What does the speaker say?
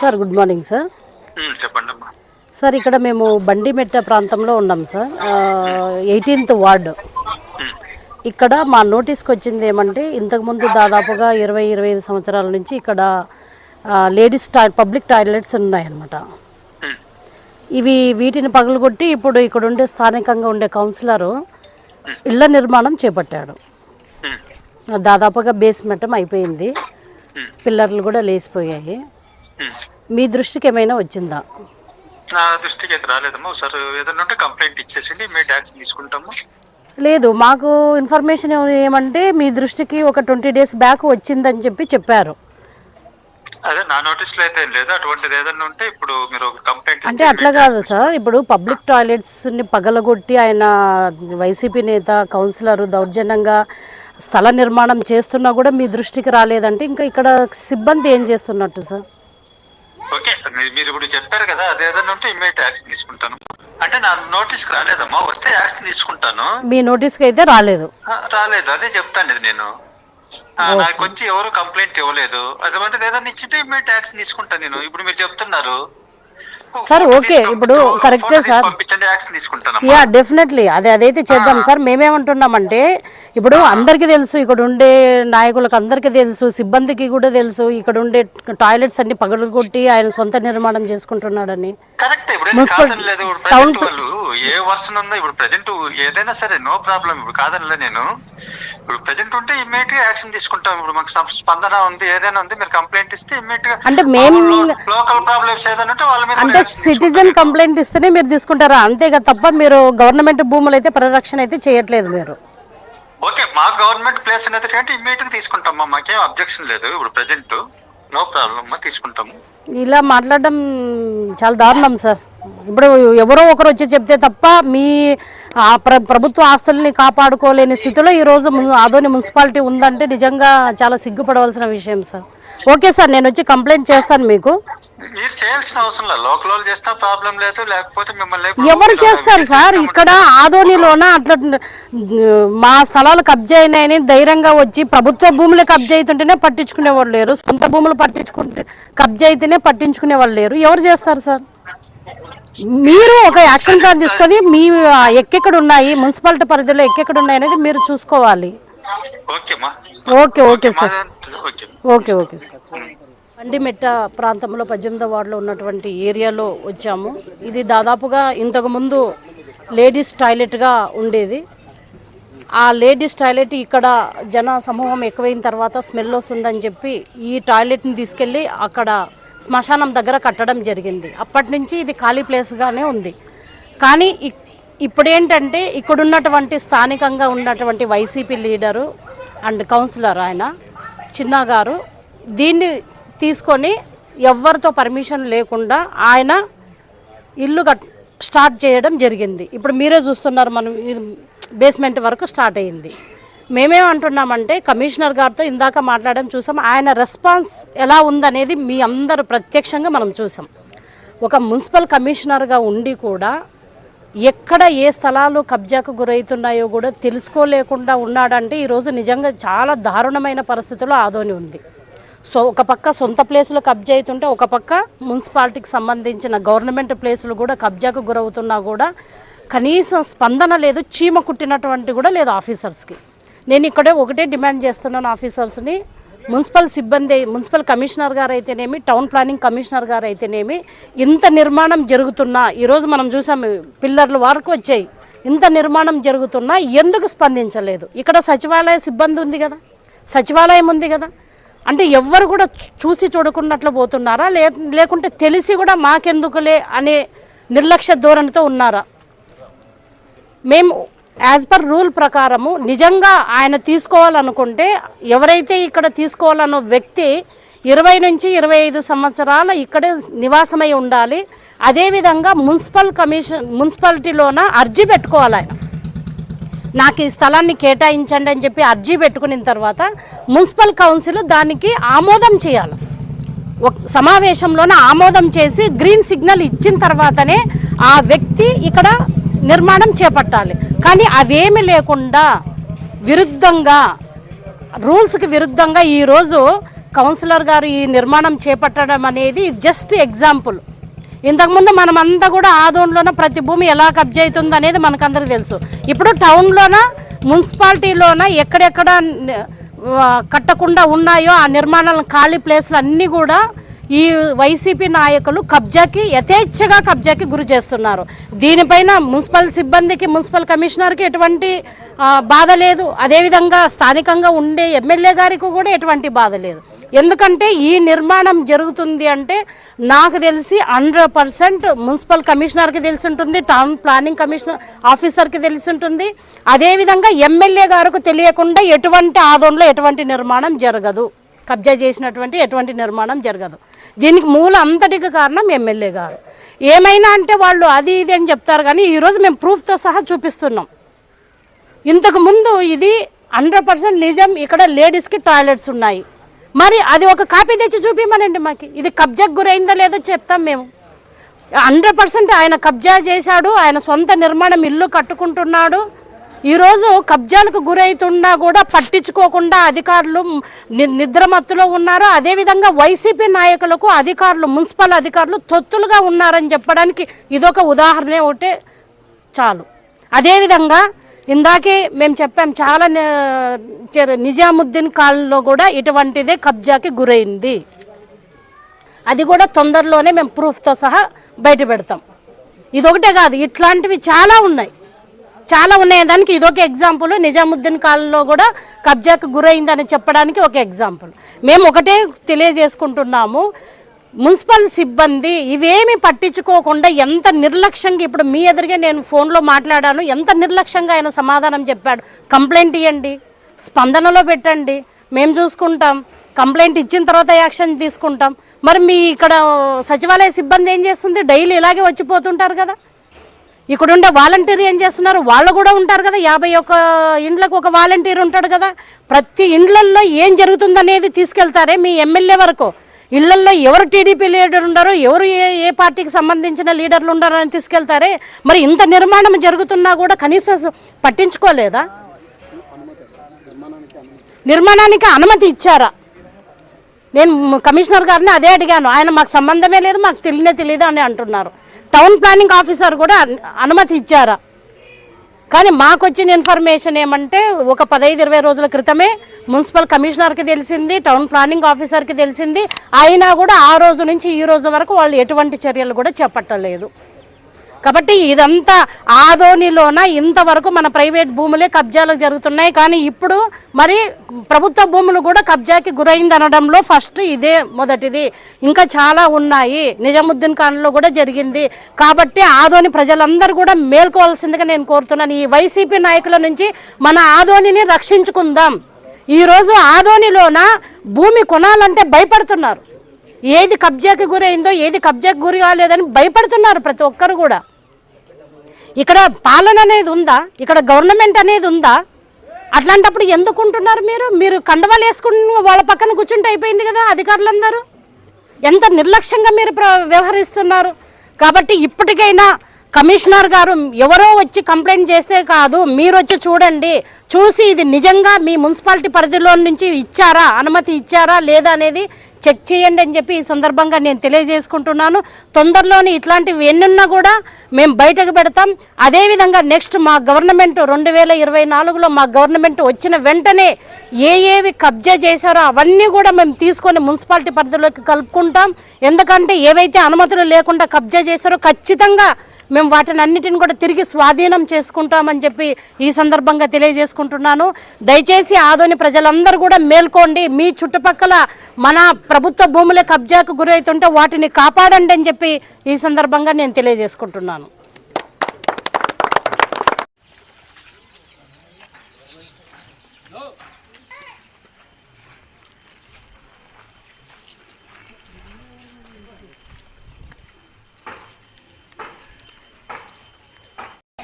Sir good morning sir. చెప్పండి అమ్మా sir ఇక్కడ మేము బండిమెట్ట ప్రాంతంలో ఉన్నాం సార్. Eighteenth ward. ఇక్కడ మా నోటీస్కి వచ్చింది ఏమంటే ఇంతకుముందు దాదాపుగా ఇరవై ఇరవై ఐదు సంవత్సరాల నుంచి ఇక్కడ లేడీస్ టా పబ్లిక్ టాయిలెట్స్ ఉన్నాయన్నమాట. ఇవి వీటిని పగలగొట్టి ఇప్పుడు ఇక్కడ ఉండే స్థానికంగా ఉండే కౌన్సిలరు ఇళ్ళ నిర్మాణం చేపట్టాడు. దాదాపుగా బేస్మెంటం అయిపోయింది. పిల్లర్లు కూడా లేచిపోయాయి. మీ దృష్టికి ఏమైనా వచ్చిందా? నా దృష్టికి అయితే రాలేదమ్మా. ఒకసారి ఏదైనా ఉంటే కంప్లైంట్ ఇచ్చేసిండి మేము యాక్షన్ తీసుకుంటాము. లేదు మాకు ఇన్ఫర్మేషన్ ఏమంటే మీ దృష్టికి ఒక ట్వంటీ డేస్ బ్యాక్ వచ్చిందని చెప్పి చెప్పారు. అదే నా నోటీస్లో అయితే ఏం లేదు. అటువంటిది ఏదైనా ఉంటే ఇప్పుడు మీరు ఒక కంప్లైంట్ అంటే అట్లా కాదు సార్. ఇప్పుడు పబ్లిక్ టాయిలెట్స్ని పగలగొట్టి ఆయన వైసీపీ నేత కౌన్సిలర్ దౌర్జన్యంగా స్థల నిర్మాణం చేస్తున్నా కూడా మీ దృష్టికి రాలేదంటే ఇంకా ఇక్కడ సిబ్బంది ఏం చేస్తున్నట్టు సార్? ఓకే మీ- మీరు ఇప్పుడు చెప్పారు కదా అది ఏదైనా ఉంటే ఇమ్మీడియట్ యాక్షన్ తీసుకుంటాను. అంటే నా నోటీస్కి రాలేదమ్మా వస్తే యాక్షన్ తీసుకుంటాను. మీ నోటీస్కి అయితే రాలేదు. ఆ, రాలేదు అదే చెప్తాను ఇది నేను. ఆ, నాకు వచ్చి ఎవరు కంప్లైంట్ ఇవ్వలేదు. అటువంటిది ఏదైనా ఇచ్చింటే ఇమ్మీడియట్ యాక్షన్ తీసుకుంటాను నేను. ఇప్పుడు మీరు చెప్తున్నారు సార్, ఓకే, ఇప్పుడు కరెక్టే సార్. యా డెఫినెట్లీ అదే అదైతే చేద్దాం. సార్ మేమేమంటున్నామంటే ఇప్పుడు అందరికీ తెలుసు ఇక్కడ ఉండే నాయకులకు అందరికీ తెలుసు సిబ్బందికి కూడా తెలుసు ఇక్కడ ఉండే టాయిలెట్స్ అన్ని పగలగొట్టి ఆయన సొంత నిర్మాణం చేసుకుంటున్నాడని. మున్సిపల్ టౌన్ ఏ వర్షన్ ఉందో ఇప్పుడు ప్రజెంట్ ఏదైనా సరే నో ప్రాబ్లం. ఇప్పుడు కాదనలే నేను. ఇప్పుడు ప్రజెంట్ ఉంటే ఇమ్మీడియట్గా యాక్షన్ తీసుకుంటాం. ఇప్పుడు మాకు స్పందన ఉంది ఏదైనా ఉంది మీరు కంప్లైంట్ ఇస్తే ఇమ్మీడియట్గా అంటే మేము లోకల్ ప్రాబ్లమ్స్ ఏదైనా వాళ్ళ మీద అంటే సిటిజన్ కంప్లైంట్ ఇస్తేనే మీరు తీసుకుంటారా? అంతేగా తప్ప మీరు గవర్నమెంట్ భూములు అయితే పరిరక్షణ అయితే చేయట్లేదు మీరు. ఓకే మా గవర్నమెంట్ ప్లేస్ అనేది అంటే ఇమ్మీడియట్గా తీసుకుంటాం. మాకేం అబ్జెక్షన్ లేదు. ఇప్పుడు ప్రెజెంట్ నో ప్రాబ్లమ్ తీసుకుంటాము. ఇలా మాట్లాడడం చాలా దారుణం సార్ ఇప్పుడు ఎవరో ఒకరు వచ్చి చెప్తే తప్ప మీ ఆ ప్ర ప్రభుత్వ ఆస్తుల్ని కాపాడుకోలేని స్థితిలో ఈరోజు ఆదోని మున్సిపాలిటీ ఉందంటే నిజంగా చాలా సిగ్గుపడవలసిన విషయం సార్. ఓకే సార్ నేను వచ్చి కంప్లైంట్ చేస్తాను మీకు. ఎవరు చేస్తారు సార్? ఇక్కడ ఆదోనిలోన? అట్లా మా స్థలాలు కబ్జా అయినాయని ధైర్యంగా వచ్చి ప్రభుత్వ భూములు కబ్జా అవుతుంటేనే పట్టించుకునే వాళ్ళు లేరు. సొంత భూములు పట్టించుకుంటే కబ్జా అయితేనే పట్టించుకునే వాళ్ళు లేరు. ఎవరు చేస్తారు సార్? మీరు ఒక యాక్షన్ ప్లాన్ తీసుకొని మీ ఎక్కెక్కడ ఉన్నాయి మున్సిపాలిటీ పరిధిలో ఎక్కెక్కడ ఉన్నాయి అనేది మీరు చూసుకోవాలి. Okay okay sir. Okay. Okay sir. Bandimetta ప్రాంతంలో పద్దెనిమిదో వార్డులో ఉన్నటువంటి ఏరియాలో వచ్చాము. ఇది దాదాపుగా ఇంతకుముందు లేడీస్ టాయిలెట్గా ఉండేది. ఆ లేడీస్ టాయిలెట్ ఇక్కడ జన సమూహం ఎక్కువైన తర్వాత స్మెల్ వస్తుందని చెప్పి ఈ టాయిలెట్ని తీసుకెళ్ళి అక్కడ శ్మశానం దగ్గర కట్టడం జరిగింది. అప్పటి నుంచి ఇది ఖాళీ ప్లేస్గానే ఉంది. కానీ ఇక్- ఇప్పుడేంటంటే ఇక్కడ ఉన్నటువంటి స్థానికంగా ఉన్నటువంటి వైసీపీ లీడరు అండ్ కౌన్సిలర్ ఆయన చిన్నగారు దీన్ని తీసుకొని ఎవరితో పర్మిషన్ లేకుండా ఆయన ఇల్లు కట్ స్టార్ట్ చేయడం జరిగింది. ఇప్పుడు మీరే చూస్తున్నారు మనం ఇది బేస్మెంట్ వరకు స్టార్ట్ అయ్యింది మేమేమంటున్నామంటే కమిషనర్ గారితో ఇందాక మాట్లాడడం చూసాం. ఆయన రెస్పాన్స్ ఎలా ఉందనేది మీ అందరు ప్రత్యక్షంగా మనం చూసాం. ఒక మున్సిపల్ కమిషనర్గా ఉండి కూడా ఎక్కడ ఏ స్థలాలు కబ్జాకు గురవుతున్నాయో కూడా తెలుసుకోలేకుండా ఉన్నాడంటే ఈరోజు నిజంగా చాలా దారుణమైన పరిస్థితిలో ఆదోని ఉంది. సో ఒక పక్క సొంత ప్లేసులు కబ్జా అవుతుంటే ఒక పక్క మున్సిపాలిటీకి సంబంధించిన గవర్నమెంట్ ప్లేసులు కూడా కబ్జాకు గురవుతున్నా కూడా కనీసం స్పందన లేదు చీమ కుట్టినటువంటి కూడా లేదు ఆఫీసర్స్కి. నేను ఇక్కడే ఒకటే డిమాండ్ చేస్తున్నాను ఆఫీసర్స్ని. మున్సిపల్ సిబ్బంది మున్సిపల్ కమిషనర్ గారు అయితేనేమి టౌన్ ప్లానింగ్ కమిషనర్ గారు అయితేనేమి ఇంత నిర్మాణం జరుగుతున్నా ఈరోజు మనం చూసాం పిల్లర్లు వరకు వచ్చాయి. ఇంత నిర్మాణం జరుగుతున్నా ఎందుకు స్పందించలేదు? ఇక్కడ సచివాలయ సిబ్బంది ఉంది కదా? సచివాలయం ఉంది కదా? అంటే ఎవ్వరు కూడా చూసి చూడకున్నట్లు పోతున్నారా? లే లేకుంటే తెలిసి కూడా మాకెందుకులే అనే నిర్లక్ష్య ధోరణితో ఉన్నారా? మేము యాజ్ పర్ రూల్ ప్రకారము నిజంగా ఆయన తీసుకోవాలనుకుంటే ఎవరైతే ఇక్కడ తీసుకోవాలన్న వ్యక్తి ఇరవై నుంచి ఇరవై ఐదు సంవత్సరాల ఇక్కడే నివాసమై ఉండాలి. అదేవిధంగా మున్సిపల్ కమిషన్ మున్సిపాలిటీలోన అర్జీ పెట్టుకోవాలి ఆయన. నాకు ఈ స్థలాన్ని కేటాయించండి అని చెప్పి అర్జీ పెట్టుకున్న తర్వాత మున్సిపల్ కౌన్సిల్ దానికి ఆమోదం చేయాలి. ఒక సమావేశంలోనే ఆమోదం చేసి గ్రీన్ సిగ్నల్ ఇచ్చిన తర్వాతనే ఆ వ్యక్తి ఇక్కడ నిర్మాణం చేపట్టాలి. కానీ అవేమి లేకుండా విరుద్ధంగా రూల్స్కి విరుద్ధంగా ఈరోజు కౌన్సిలర్ గారు ఈ నిర్మాణం చేపట్టడం అనేది జస్ట్ ఎగ్జాంపుల్. ఇంతకుముందు మనం అంతా కూడా ఆదోన్లోన ప్రతి భూమి ఎలా కబ్జా అవుతుంది అనేది మనకందరికీ తెలుసు. ఇప్పుడు టౌన్లోన మున్సిపాలిటీలోన ఎక్కడెక్కడ కట్టకుండా ఉన్నాయో ఆ నిర్మాణాలను ఖాళీ ప్లేస్లు అన్నీ కూడా ఈ వైసీపీ నాయకులు కబ్జాకి యథేచ్ఛగా కబ్జాకి గురి చేస్తున్నారు. దీనిపైన మున్సిపల్ సిబ్బందికి మున్సిపల్ కమిషనర్కి ఎటువంటి బాధ లేదు. అదేవిధంగా స్థానికంగా ఉండే ఎమ్మెల్యే గారికి కూడా ఎటువంటి బాధ లేదు. ఎందుకంటే ఈ నిర్మాణం జరుగుతుంది అంటే నాకు తెలిసి హండ్రెడ్ పర్సెంట్ మున్సిపల్ కమిషనర్కి తెలిసి ఉంటుంది టౌన్ ప్లానింగ్ కమిషనర్ ఆఫీసర్కి తెలిసి ఉంటుంది అదేవిధంగా ఎమ్మెల్యే గారికి తెలియకుండా ఎటువంటి ఆదోళనలో ఎటువంటి నిర్మాణం జరగదు. కబ్జా చేసినటువంటి ఎటువంటి నిర్మాణం జరగదు. దీనికి మూల అంతటికి కారణం ఎమ్మెల్యే గారు. ఏమైనా అంటే వాళ్ళు అది ఇది అని చెప్తారు కానీ ఈరోజు మేము ప్రూఫ్తో సహా చూపిస్తున్నాం. ఇంతకు ముందు ఇది హండ్రెడ్ పర్సెంట్ నిజం ఇక్కడ లేడీస్కి టాయిలెట్స్ ఉన్నాయి. మరి అది ఒక కాపీ తెచ్చి చూపిమనండి మాకు. ఇది కబ్జాకు గురైందో లేదో చెప్తాం మేము. హండ్రెడ్ పర్సెంట్ ఆయన కబ్జా చేశాడు ఆయన సొంత నిర్మాణం ఇల్లు కట్టుకుంటున్నాడు ఈరోజు కబ్జాలకు గురైతున్నా కూడా పట్టించుకోకుండా అధికారులు నిద్రమత్తులో ఉన్నారు. అదేవిధంగా వైసీపీ నాయకులకు అధికారులు మున్సిపల్ అధికారులు తొత్తులుగా ఉన్నారని చెప్పడానికి ఇదొక ఉదాహరణ ఒకటే చాలు. అదేవిధంగా ఇందాకే మేము చెప్పాం చాలా నిజాముద్దీన్ కాలంలో కూడా ఇటువంటిదే కబ్జాకి గురైంది. అది కూడా తొందరలోనే మేము ప్రూఫ్తో సహా బయట పెడతాం. ఇదొకటే కాదు ఇట్లాంటివి చాలా ఉన్నాయి. చాలా ఉన్నాయి దానికి. ఇదొక ఎగ్జాంపుల్ నిజాముద్దీన్ కాలంలో కూడా కబ్జాకు గురైందని చెప్పడానికి ఒక ఎగ్జాంపుల్ మేము ఒకటే తెలియజేసుకుంటున్నాము. మున్సిపల్ సిబ్బంది ఇవేమి పట్టించుకోకుండా ఎంత నిర్లక్ష్యంగా ఇప్పుడు మీ ఎదురుగా నేను ఫోన్లో మాట్లాడాను ఎంత నిర్లక్ష్యంగా ఆయన సమాధానం చెప్పాడు. కంప్లైంట్ ఇవ్వండి స్పందనలో పెట్టండి. మేము చూసుకుంటాం. కంప్లైంట్ ఇచ్చిన తర్వాత యాక్షన్ తీసుకుంటాం. మరి మీ ఇక్కడ సచివాలయ సిబ్బంది ఏం చేస్తుంది? డైలీ ఇలాగే వచ్చిపోతుంటారు కదా. ఇక్కడ ఉండే వాలంటీర్ ఏం చేస్తున్నారు? వాళ్ళు కూడా ఉంటారు కదా యాభై ఒక ఇండ్లకు ఒక వాలంటీర్ ఉంటాడు కదా. ప్రతి ఇండ్లల్లో ఏం జరుగుతుందనేది తీసుకెళ్తారే మీ ఎమ్మెల్యే వరకు. ఇళ్ళల్లో ఎవరు టీడీపీ లీడర్ ఉండరు ఎవరు ఏ ఏ పార్టీకి సంబంధించిన లీడర్లు ఉండారో అని తీసుకెళ్తారే. మరి ఇంత నిర్మాణం జరుగుతున్నా కూడా కనీసం పట్టించుకోలేదా? నిర్మాణానికి అనుమతి ఇచ్చారా? నేను కమిషనర్ గారిని అదే అడిగాను. ఆయన మాకు సంబంధమే లేదు మాకు తెలియనే తెలియదు అని అంటున్నారు. టౌన్ ప్లానింగ్ ఆఫీసర్ కూడా అనుమతి ఇచ్చారా. కానీ మాకు వచ్చిన ఇన్ఫర్మేషన్ ఏమంటే ఒక పదహైదు ఇరవై రోజుల క్రితమే మున్సిపల్ కమిషనర్కి తెలిసింది టౌన్ ప్లానింగ్ ఆఫీసర్కి తెలిసింది. అయినా కూడా ఆ రోజు నుంచి ఈ రోజు వరకు వాళ్ళు ఎటువంటి చర్యలు కూడా చేపట్టలేదు. కాబట్టి ఇదంతా ఆదోనిలోన? ఇంతవరకు మన ప్రైవేట్ భూములే కబ్జాలు జరుగుతున్నాయి. కానీ ఇప్పుడు మరి ప్రభుత్వ భూములు కూడా కబ్జాకి గురైంది అనడంలో ఫస్ట్ ఇదే మొదటిది. ఇంకా చాలా ఉన్నాయి. నిజాముద్దీన్ ఖాన్లో కూడా జరిగింది. కాబట్టి ఆదోని ప్రజలందరూ కూడా మేల్కోవాల్సిందిగా నేను కోరుతున్నాను. ఈ వైసీపీ నాయకుల నుంచి మన ఆదోనిని రక్షించుకుందాం. ఈరోజు ఆదోనిలోన భూమి కొనాలంటే భయపడుతున్నారు. ఏది కబ్జాకి గురైందో ఏది కబ్జాకి గురి కాలేదని భయపడుతున్నారు ప్రతి ఒక్కరు కూడా. ఇక్కడ పాలన అనేది ఉందా? ఇక్కడ గవర్నమెంట్ అనేది ఉందా? అట్లాంటప్పుడు ఎందుకు ఉంటున్నారు మీరు? మీరు కండవాలు వేసుకుని వాళ్ళ పక్కన కూర్చుంటే అయిపోయింది కదా అధికారులందరూ? ఎంత నిర్లక్ష్యంగా మీరు వ్యవహరిస్తున్నారు? కాబట్టి ఇప్పటికైనా కమిషనర్ గారు ఎవరో వచ్చి కంప్లైంట్ చేస్తే కాదు మీరు వచ్చి చూడండి. చూసి ఇది నిజంగా మీ మున్సిపాలిటీ పరిధిలో నుంచి ఇచ్చారా? అనుమతి ఇచ్చారా? లేదా అనేది చెక్ చేయండి అని చెప్పి ఈ సందర్భంగా నేను తెలియజేసుకుంటున్నాను. తొందరలోనే ఇట్లాంటివి ఎన్నున్నా కూడా మేము బయటకు పెడతాం. అదేవిధంగా నెక్స్ట్ మా గవర్నమెంట్ రెండు వేల ఇరవై నాలుగులో మా గవర్నమెంట్ వచ్చిన వెంటనే ఏ ఏవి కబ్జా చేశారో అవన్నీ కూడా మేము తీసుకొని మున్సిపాలిటీ పరిధిలోకి కలుపుకుంటాం. ఎందుకంటే ఏవైతే అనుమతులు లేకుండా కబ్జా చేశారో ఖచ్చితంగా మేము వాటిని అన్నిటిని కూడా తిరిగి స్వాధీనం చేసుకుంటామని చెప్పి ఈ సందర్భంగా తెలియజేసుకుంటున్నాను. దయచేసి ఆదోని ప్రజలందరూ కూడా మేల్కోండి. మీ చుట్టుపక్కల మన ప్రభుత్వ భూముల కబ్జాకు గురవుతుంటే వాటిని కాపాడండి అని చెప్పి ఈ సందర్భంగా నేను తెలియజేసుకుంటున్నాను.